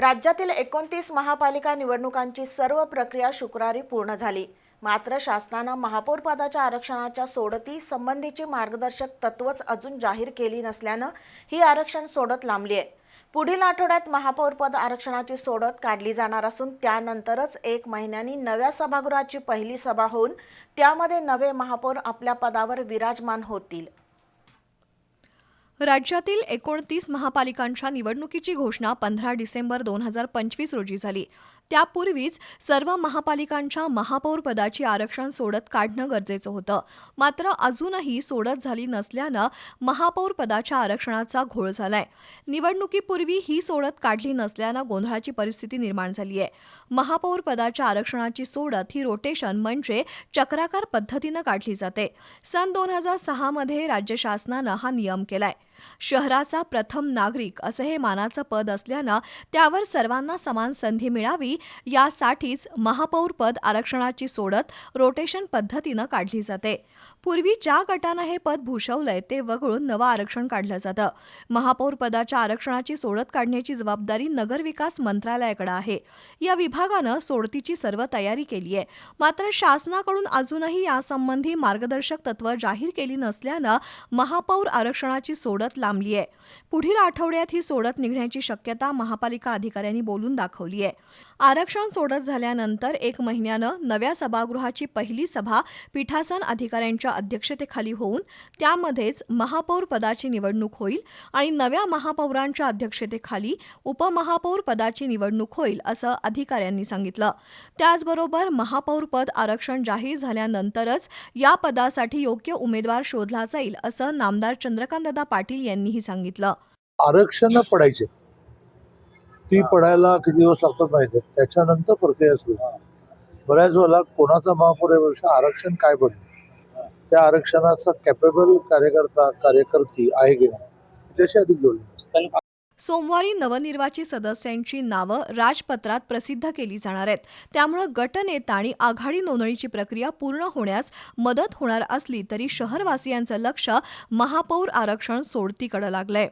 राज्यातील एकोणतीस महापालिका निवडणुकांची सर्व प्रक्रिया शुक्रवारी पूर्ण झाली. मात्र शासनानं महापौरपदाच्या आरक्षणाच्या सोडती संबंधीची मार्गदर्शक तत्वच अजून जाहीर केली नसल्यानं ही आरक्षण सोडत लांबली आहे. पुढील आठवड्यात महापौरपद आरक्षणाची सोडत काढली जाणार असून त्यानंतरच एक महिन्यांनी नव्या सभागृहाची पहिली सभा होऊन त्यामध्ये नवे महापौर आपल्या पदावर विराजमान होतील. राज्यातील एकोणतीस महापालिकांच्या निवडणुकीची घोषणा पंधरा डिसेंबर दोन हजार पंचवीस रोजी झाली. त्यापूर्वीच सर्व महापालिकांच्या महापौर पदाची आरक्षण सोडत काढणं गरजेचं होतं. मात्र अजूनही सोडत झाली नसल्यानं महापौर पदाच्या आरक्षणाचा घोळ झालाय. निवडणुकीपूर्वी ही सोडत काढली नसल्यानं गोंधळाची परिस्थिती निर्माण झाली आहे महापौर पदाच्या आरक्षणाची सोडत ही रोटेशन म्हणजे चक्राकार पद्धतीनं काढली जाते. सन दोन हजार सहामध्ये राज्य शासनानं हा नियम केलाय. शहराचा प्रथम नागरिक असं हे मानाचं पद असल्यानं त्यावर सर्वांना समान संधी मिळावी यासाठीच महापौर पद आरक्षणाची सोडत रोटेशन पद्धतीनं काढली जाते. पूर्वी ज्या गटानं हे पद भूषवलंय ते वगळून नवं आरक्षण काढलं जातं. महापौर पदाच्या आरक्षणाची सोडत काढण्याची जबाबदारी नगरविकास मंत्रालयाकडे आहे. या विभागानं सोडतीची सर्व तयारी केली आहे. मात्र शासनाकडून अजूनही यासंबंधी मार्गदर्शक तत्व जाहीर केली नसल्यानं महापौर आरक्षणाची सोडत सोडत लांबली आहे. पुढील आठवड्यात ही सोडत निघण्याची शक्यता महापालिका अधिकाऱ्यांनी बोलून दाखवली आहे. आरक्षण सोडत झाल्यानंतर एक महिन्यानं नव्या सभागृहाची पहिली सभा पीठासन अधिकाऱ्यांच्या अध्यक्षतेखाली होऊन त्यामध्येच महापौर पदाची निवडणूक होईल आणि नव्या महापौरांच्या अध्यक्षतेखाली उपमहापौर पदाची निवडणूक होईल असं अधिकाऱ्यांनी सांगितलं. त्याचबरोबर महापौर पद आरक्षण जाहीर झाल्यानंतरच या पदासाठी योग्य उमेदवार शोधला जाईल असं नामदार चंद्रकांतदा पाटील यांनीही सांगितलं. आरक्षण पडायचे. ती पडायला किती दिवस लागतात माहिती आहे त्याच्यानंतर प्रक्रिया सुरू. बऱ्याच वेळेला कोणाचा महापौर आरक्षण काय पडलं? त्या आरक्षणाचा कॅपेबल कार्यकर्ता कार्यकर्ती आहे की नाही? त्याच्याशी अधिक जोडले. सोमवारी नवनिर्वाचित सदस्यांची नावं राजपत्रात प्रसिद्ध केली जाणार आहेत. त्यामुळं गटनेता आणि आघाडी नोंदणीची प्रक्रिया पूर्ण होण्यास मदत होणार असली तरी शहरवासियांचं लक्ष महापौर आरक्षण सोडतीकडे लागलंय.